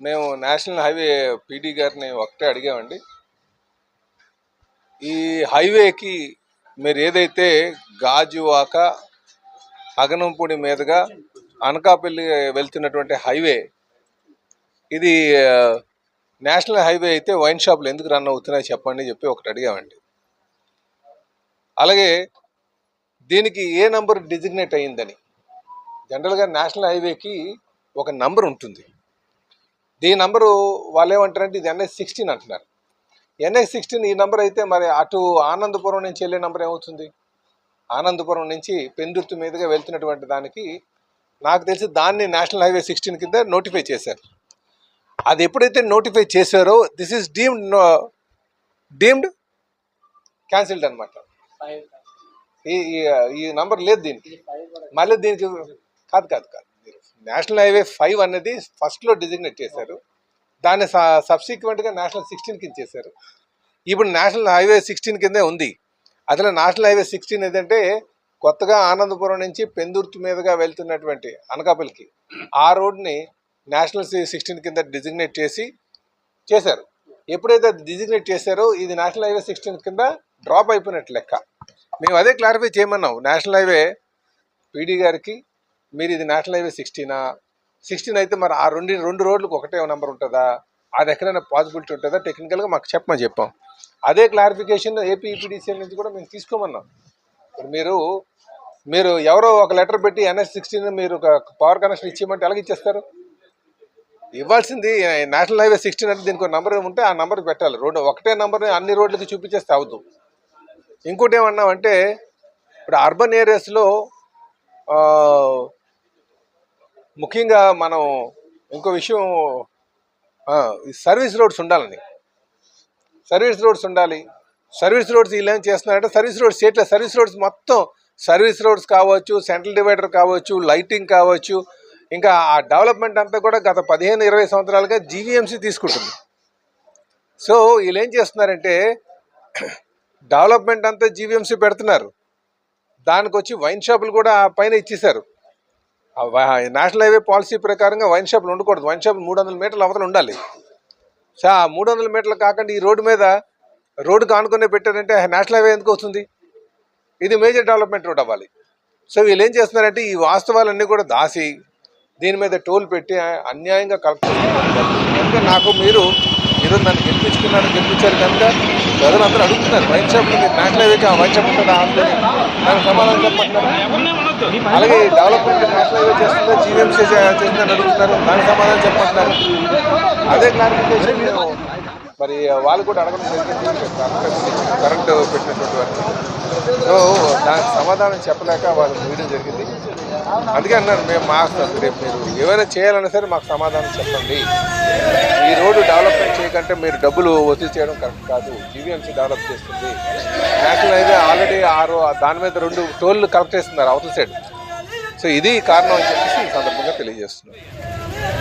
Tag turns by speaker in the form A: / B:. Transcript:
A: మేము national highway PD గారిని ఒకటే అడిగామండి. ఈ హైవేకి మీరు ఏదైతే గాజువాక అగనంపూడి మీదుగా అనకాపల్లి వెళ్తున్నటువంటి హైవే ఇది నేషనల్ హైవే అయితే వైన్ షాపులు ఎందుకు రన్ అవుతున్నాయి చెప్పండి చెప్పి ఒకటి అడిగామండి. అలాగే దీనికి ఏ నంబర్ డిజిగ్నేట్ అయ్యిందని? జనరల్గా నేషనల్ హైవేకి ఒక నంబర్ ఉంటుంది. దీని నంబరు వాళ్ళు ఏమంటారంటే ఇది ఎన్ఎస్ సిక్స్టీన్ అంటున్నారు. ఎన్ఎస్ సిక్స్టీన్ ఈ నంబర్ అయితే మరి అటు ఆనందపురం నుంచి వెళ్ళే నంబర్ ఏమవుతుంది? ఆనందపురం నుంచి పెందుర్తి మీదుగా వెళ్తున్నటువంటి దానికి నాకు తెలిసి దాన్ని నేషనల్ హైవే సిక్స్టీన్ కింద నోటిఫై చేశారు. అది ఎప్పుడైతే నోటిఫై చేశారో this is deemed deemed cancelled అనమాట ఈ ఈ- ఈ నంబర్ లేదు దీనికి. మళ్ళీ దీనికి కాదు కాదు కాదు. నేషనల్ హైవే ఫైవ్ అనేది ఫస్ట్లో డిజిగ్నేట్ చేశారు. దాన్ని సబ్సిక్వెంట్గా నేషనల్ సిక్స్టీన్ కింద చేశారు. ఇప్పుడు నేషనల్ హైవే సిక్స్టీన్ కిందే ఉంది. అసలు నేషనల్ హైవే సిక్స్టీన్ ఏదంటే కొత్తగా ఆనందపురం నుంచి పెందుర్తి మీదుగా వెళ్తున్నటువంటి అనకాపల్లికి ఆ రోడ్ని నేషనల్ సిక్స్టీన్ కింద డిజిగ్నేట్ చేసి చేశారు. ఎప్పుడైతే డిజిగ్నేట్ చేశారో ఇది నేషనల్ హైవే సిక్స్టీన్ కింద డ్రాప్ అయిపోయినట్టు లెక్క. మేము అదే క్లారిఫై చేయమన్నాం. నేషనల్ హైవే పీడీ గారికి మీరు ఇది నేషనల్ హైవే సిక్స్టీనా సిక్స్టీన్ అయితే మరి ఆ రెండు రెండు రోడ్లకు ఒకటే నెంబర్ ఉంటుందా? అది ఎక్కడైనా పాసిబిలిటీ ఉంటుందా? టెక్నికల్గా మాకు చెప్పమని చెప్పాం. అదే క్లారిఫికేషన్ ఏపీ ఈపీడీసీఎల్ నుంచి కూడా మేము తీసుకోమన్నాం. ఇప్పుడు మీరు మీరు ఎవరో ఒక లెటర్ పెట్టి ఎన్ఎస్ సిక్స్టీన్ మీరు ఒక పవర్ కనెక్షన్ ఇచ్చేయమంటే ఎలాగ ఇచ్చేస్తారు? ఇవ్వాల్సింది నేషనల్ హైవే సిక్స్టీన్ అంటే దీనికి ఒక నెంబర్ ఉంటే ఆ నెంబర్ పెట్టాలి. రోడ్డు ఒకటే నెంబర్ని అన్ని రోడ్లకి చూపించేస్తే అవద్దు ఇంకోటి ఏమన్నామంటే ఇప్పుడు అర్బన్ ఏరియాస్లో ముఖ్యంగా మనం ఇంకో విషయం సర్వీస్ రోడ్స్ ఉండాలని సర్వీస్ రోడ్స్ ఉండాలి. సర్వీస్ రోడ్స్ వీళ్ళేం ఏం చేస్తున్నారంటే సర్వీస్ రోడ్స్ చేయట్లే సర్వీస్ రోడ్స్ మొత్తం సర్వీస్ రోడ్స్ కావచ్చు సెంట్రల్ డివైడర్ కావచ్చు లైటింగ్ కావచ్చు. ఇంకా ఆ డెవలప్మెంట్ అంతా కూడా గత పదిహేను ఇరవై సంవత్సరాలుగా జీవీఎంసీ తీసుకుంటుంది. సో వీళ్ళు ఏం చేస్తున్నారంటే డెవలప్మెంట్ అంతా జీవీఎంసీ పెడుతున్నారు. దానికి వచ్చి వైన్ షాపులు కూడా పైన ఇచ్చేశారు. నేషనల్ హైవే పాలసీ ప్రకారంగా వైన్ షాపులు ఉండకూడదు. వైన్ షాపులు మూడు వందల మీటర్ల అవతల ఉండాలి. సో ఆ మూడు వందల మీటర్లు కాకుండా ఈ రోడ్డు మీద రోడ్డు కానుకునే పెట్టారంటే నేషనల్ హైవే ఎందుకు వస్తుంది? ఇది మేజర్ డెవలప్మెంట్ రోడ్ అవ్వాలి. సో వీళ్ళు ఏం చేస్తున్నారంటే ఈ వాస్తవాలన్నీ కూడా దాసి దీని మీద టోల్ పెట్టి అన్యాయంగా కలెక్ట్ చేస్తున్నారు. నాకు మీరు ఈరోజు నన్ను గెలిపించుకున్నారు గెలిపించారు కనుక ప్రజలందరూ అడుగుతున్నారు వైన్ షాప్ మీరు నేషనల్ ఆ వైన్ షాప్ ఉంటుందా? అనుకుని దానికి సమాధానం చెప్పంటున్నారు అలాగే డెవలప్మెంట్ నేషనల్ హైవే చేస్తుందా జీవీఎంసీ చేస్తుందని అడుగుతున్నారు దానికి సమాధానం చెప్పంటున్నారు అదే క్లారిఫికేషన్ మరి వాళ్ళు కూడా అడగడం జరిగింది కరెంట్ పెట్టినటువంటి వారు సో దానికి సమాధానం చెప్పలేక వాళ్ళు వేయడం జరిగింది. అందుకే అన్నారు మేము మా రేపు మీరు ఏమైనా చేయాలన్నా సరే మాకు సమాధానం చెప్పండి. మీరు ఎందుకంటే మీరు డబ్బులు వసూలు చేయడం కరెక్ట్ కాదు. జీవీఎంసీ డెవలప్ చేస్తుంది. నేషనల్ హైవే ఆల్రెడీ ఆరు దాని మీద రెండు టోళ్ళు కలెక్ట్ చేస్తున్నారు అవతల సైడ్ సో ఇది కారణం అని చెప్పేసి ఈ సందర్భంగా తెలియజేస్తున్నాను